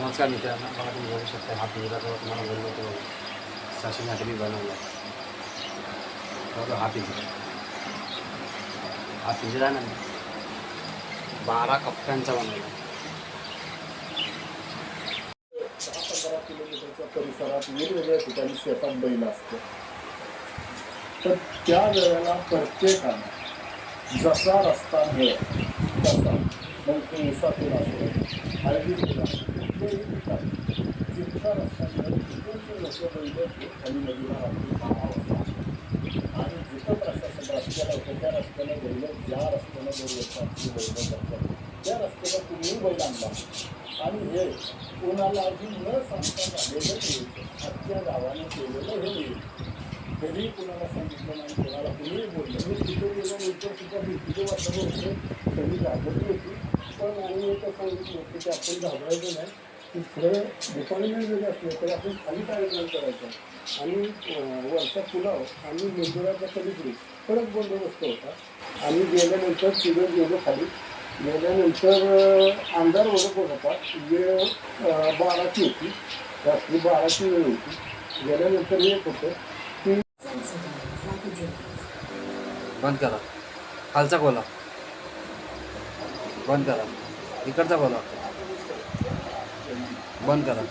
नमस्कार मित्रांनो मला तुम्ही बघू शकता हा पिंजरा जो तुम्हाला बोललो तो शासनासाठी मी बनवला. बघा हा पिंजरा हा पिंजरा ना बारा कप्प्यांचा बनवला. पंधरा किलोमीटरच्या परिसरात वेगवेगळ्या ठिकाणी शेतात बैल असते. तर त्या वेळेला प्रत्येकानं जसा रस्ता मिळेल तसा मग तो उसातून असो हळदीतून असो कुठल्याही ठिकाणी जितका रस्ता मिळेल तिथून ते लोक बैल आणि नदीला रात्री दहा आणि जिथं प्रशासन रस्त्याला होतं त्या रस्त्याला बैल ज्या रस्त्याला दोन वर्षांची बैल जातात त्या रस्त्याला तुम्ही बैल आणला आणि हे कोणालाही न सांगता झालेलं नाही आजच्या गावाने केलेलं हे नाही कधी कुणाला सांगितलं नाही कोणाला कुणीही बोललं मी तिथे गेल्यानंतर सुद्धा मी तिथे वाटलं होते कधी घाबरली होती पण आम्ही एकच सांगितलं होतं की आपण घाबरायचं नाही. की पुढे डिपार्टमेंट जरी असलं तरी आपण खाली कार्यक्रम करायचा. आणि अं, वरच्या पुलावर आणि मजुराच्या पलीकडे कडक बंदोबस्त होता. आम्ही गेल्यानंतर तिघं गेलो खाली. गेल्यानंतर अंधार ओळख होता. वेळ बाराची होती. रात्री बाराची वेळ होती. गेल्यानंतर एक होतं की बंद करा. खालचा खोला. बंद करा. इकडचा बोला. बंद करा.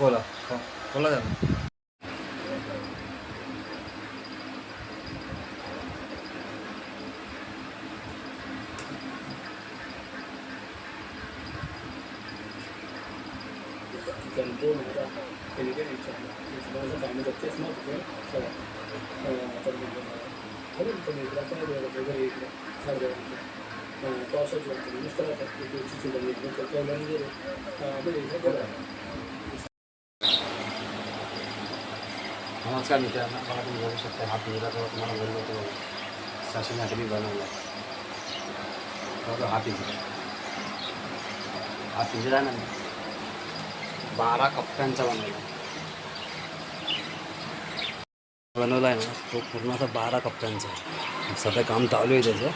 बोला. बोला झालं कंट्रोल होता. खोला खो- खोला झाला दोन हजार केलेले विचारलं विचारायचं कामं जगतेच नव्हते पावसाची मिस्टर नमस्कार मित्रांनो बघा तुम्ही बघू शकता हा पिंजरा जो तुम्हाला बोललो तो शासनासाठी मी बनवला बघा हा पिंजरा हा पिंजरा ना बारा कप्प्यांचा बनवला. बनवला आहे ना तो पूर्ण असा बारा कप्प्यांचा. आहे सध्या काम चालू आहे त्याचं.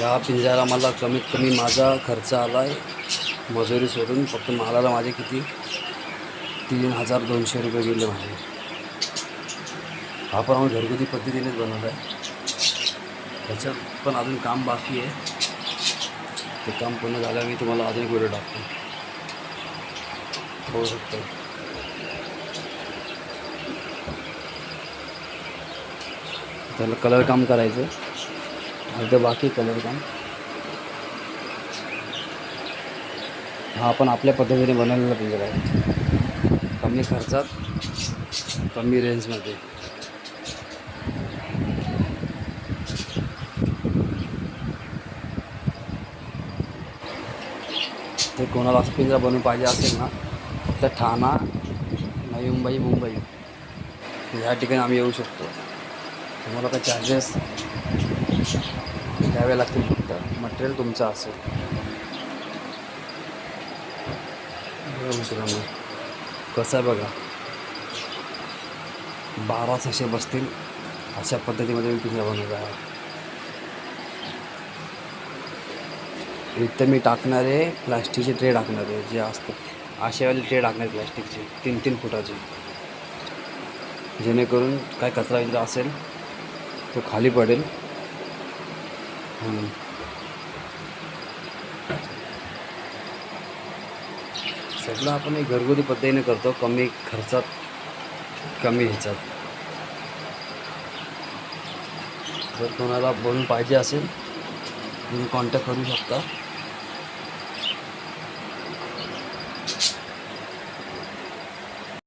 या पिंजाला मला कमीत कमी माझा खर्च आला आहे मजुरी सोडून फक्त मालाला माझे किती? तीन हजार दोनशे रुपये गेले माझे. हा पण आम्ही घरगुती पद्धतीनेच बनवला आहे त्याच्यात पण अजून काम बाकी आहे. ते काम पूर्ण झाल्यावर मी तुम्हाला अजून एक व्हिडिओ टाकतो. होऊ शकते. त्याला कलर काम करायचं अर्धं बाकी कलर काम. हा आपण आपल्या पद्धतीने बनवलेला पिंजरा आहे. कमी खर्चात कमी रेंजमध्ये ते कोणाला असं पिंजरा बनवून पाहिजे असेल ना तर ठाणा नवी मुंबई मुंबई. ह्या ठिकाणी आम्ही येऊ शकतो. तुम्हाला काय चार्जेस द्यावे लागतील फक्त. मटेरियल तुमचं असेल. बघा कसं आहे बघा. बारा सहाशे बसतील. अशा पद्धतीमध्ये मी पिंजरा बनवत आहे. इथं मी टाकणारे प्लास्टिकचे ट्रे टाकणार आहे जे असतात. अशावाले ट्रे टाकणार प्लॅस्टिकचे तीन तीन फुटाचे. जेणेकरून काय कचरा वगैरे असेल तो खाली पडेल. सगळं आपण एक घरगुती पद्धतीने करतो कमी खर्चात कमी ह्याच्यात. जर कोणाला बोलून पाहिजे असेल तुम्ही कॉन्टॅक्ट करू शकता.